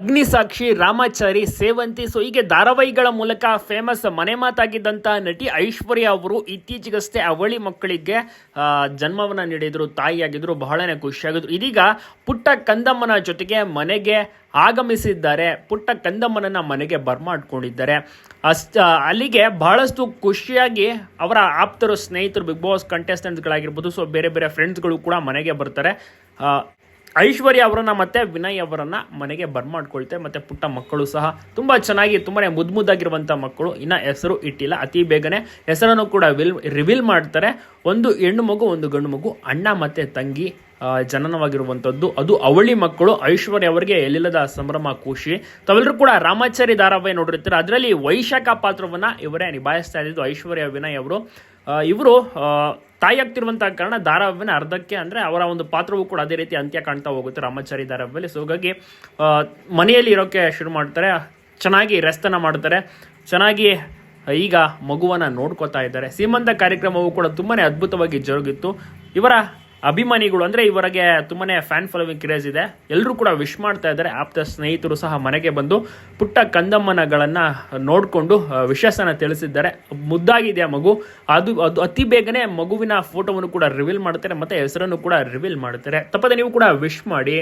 ಅಗ್ನಿಸಾಕ್ಷಿ, ರಾಮಾಚಾರಿ, ಸೇವಂತಿ, so ಹೀಗೆ ಧಾರಾವಾಹಿಗಳ ಮೂಲಕ famous ಮನೆ ಮಾತಾಗಿದ್ದಂಥ ನಟಿ ಐಶ್ವರ್ಯ ಅವರು ಇತ್ತೀಚೆಗಷ್ಟೇ ಅವಳಿ ಮಕ್ಕಳಿಗೆ ಜನ್ಮವನ್ನು ನೀಡಿದ್ರು, ತಾಯಿಯಾಗಿದ್ರು, ಬಹಳನೇ ಖುಷಿಯಾಗಿದ್ರು. ಇದೀಗ ಪುಟ್ಟ ಕಂದಮ್ಮನ ಜೊತೆಗೆ ಮನೆಗೆ ಆಗಮಿಸಿದ್ದಾರೆ. ಪುಟ್ಟ ಕಂದಮ್ಮನನ್ನ ಮನೆಗೆ ಬರ್ಮಾಡ್ಕೊಂಡಿದ್ದಾರೆ. ಅಷ್ಟ, ಅಲ್ಲಿಗೆ ಬಹಳಷ್ಟು ಖುಷಿಯಾಗಿ ಅವರ ಆಪ್ತರು, ಸ್ನೇಹಿತರು, ಬಿಗ್ ಬಾಸ್ ಕಂಟೆಸ್ಟೆಂಟ್ಸ್ಗಳಾಗಿರ್ಬೋದು ಸೊ ಬೇರೆ ಬೇರೆ ಫ್ರೆಂಡ್ಸ್ಗಳು ಕೂಡ ಮನೆಗೆ ಬರ್ತಾರೆ. ಐಶ್ವರ್ಯ ಅವರನ್ನ ಮತ್ತೆ ವಿನಯ್ ಅವರನ್ನ ಮನೆಗೆ ಬರ್ಮಾಡ್ಕೊಳ್ತೆ, ಮತ್ತೆ ಪುಟ್ಟ ಮಕ್ಕಳು ಸಹ ತುಂಬಾ ಚೆನ್ನಾಗಿ, ತುಂಬಾನೇ ಮುದ್ದು ಮುದ್ದಾಗಿರುವಂಥ ಮಕ್ಕಳು. ಇನ್ನ ಹೆಸರು ಇಟ್ಟಿಲ್ಲ, ಅತಿ ಬೇಗನೆ ಹೆಸರನ್ನು ಕೂಡ ವಿಲ್ ರಿವೀಲ್ ಮಾಡ್ತಾರೆ. ಒಂದು ಹೆಣ್ಣು ಮಗು, ಒಂದು ಗಂಡು ಮಗು, ಅಣ್ಣ ಮತ್ತೆ ತಂಗಿ ಜನನವಾಗಿರುವಂಥದ್ದು ಅದು ಅವಳಿ ಮಕ್ಕಳು. ಐಶ್ವರ್ಯ ಅವರಿಗೆ ಎಲ್ಲಿಲ್ಲದ ಸಂಭ್ರಮ, ಖುಷಿ. ತಾವೆಲ್ಲರೂ ಕೂಡ ರಾಮಾಚಾರಿ ಧಾರಾವಾಹಿ ನೋಡಿರ್ತಾರೆ. ಅದರಲ್ಲಿ ವೈಶಾಖ ಪಾತ್ರವನ್ನ ಇವರೇ ನಿಭಾಯಿಸ್ತಾ ಇದ್ದಿದ್ದು ಐಶ್ವರ್ಯ, ವಿನಯ್ ಅವರು. ಇವರು ತಾಯಿಯಾಗ್ತಿರುವಂತಹ ಕಾರಣ ಧಾರಾವಾಹಿನ ಅರ್ಧಕ್ಕೆ ಅಂದ್ರೆ ಅವರ ಒಂದು ಪಾತ್ರವೂ ಕೂಡ ಅದೇ ರೀತಿ ಅಂತ್ಯ ಕಾಣ್ತಾ ಹೋಗುತ್ತೆ ರಾಮಾಚಾರಿ ಧಾರಾವಾಹಿಯಲ್ಲಿ. ಸೊ ಹಾಗಾಗಿ ಮನೆಯಲ್ಲಿ ಇರೋಕೆ ಶುರು ಮಾಡ್ತಾರೆ. ಚೆನ್ನಾಗಿ ರೆಸ್ತನ ಮಾಡ್ತಾರೆ. ಚೆನ್ನಾಗಿ ಈಗ ಮಗುವನ್ನ ನೋಡ್ಕೋತಾ ಇದ್ದಾರೆ. ಸೀಮಂತ ಕಾರ್ಯಕ್ರಮವು ಕೂಡ ತುಂಬಾನೇ ಅದ್ಭುತವಾಗಿ ಜರುಗಿತ್ತು. ಇವರ ಅಭಿಮಾನಿಗಳು ಅಂದ್ರೆ ಇವರಿಗೆ ತುಂಬಾನೇ ಫ್ಯಾನ್ ಫಾಲೋವಿಂಗ್ ಕ್ರೇಜ್ ಇದೆ. ಎಲ್ಲರೂ ಕೂಡ ವಿಶ್ ಮಾಡ್ತಾ ಇದ್ದಾರೆ. ಆಪ್ತ ಸ್ನೇಹಿತರು ಸಹ ಮನೆಗೆ ಬಂದು ಪುಟ್ಟ ಕಂದಮ್ಮನಗಳನ್ನ ನೋಡಿಕೊಂಡು ವಿಶೇಷನ ತಿಳಿಸಿದ್ದಾರೆ. ಮುದ್ದಾಗಿದೆ ಆ ಮಗು. ಅದು ಅದು ಅತಿ ಬೇಗನೆ ಮಗುವಿನ ಫೋಟೋವನ್ನು ಕೂಡ ರಿವೀಲ್ ಮಾಡ್ತಾರೆ ಮತ್ತೆ ಹೆಸರನ್ನು ಕೂಡ ರಿವೀಲ್ ಮಾಡ್ತಾರೆ. ತಪ್ಪದೆ ನೀವು ಕೂಡ ವಿಶ್ ಮಾಡಿ.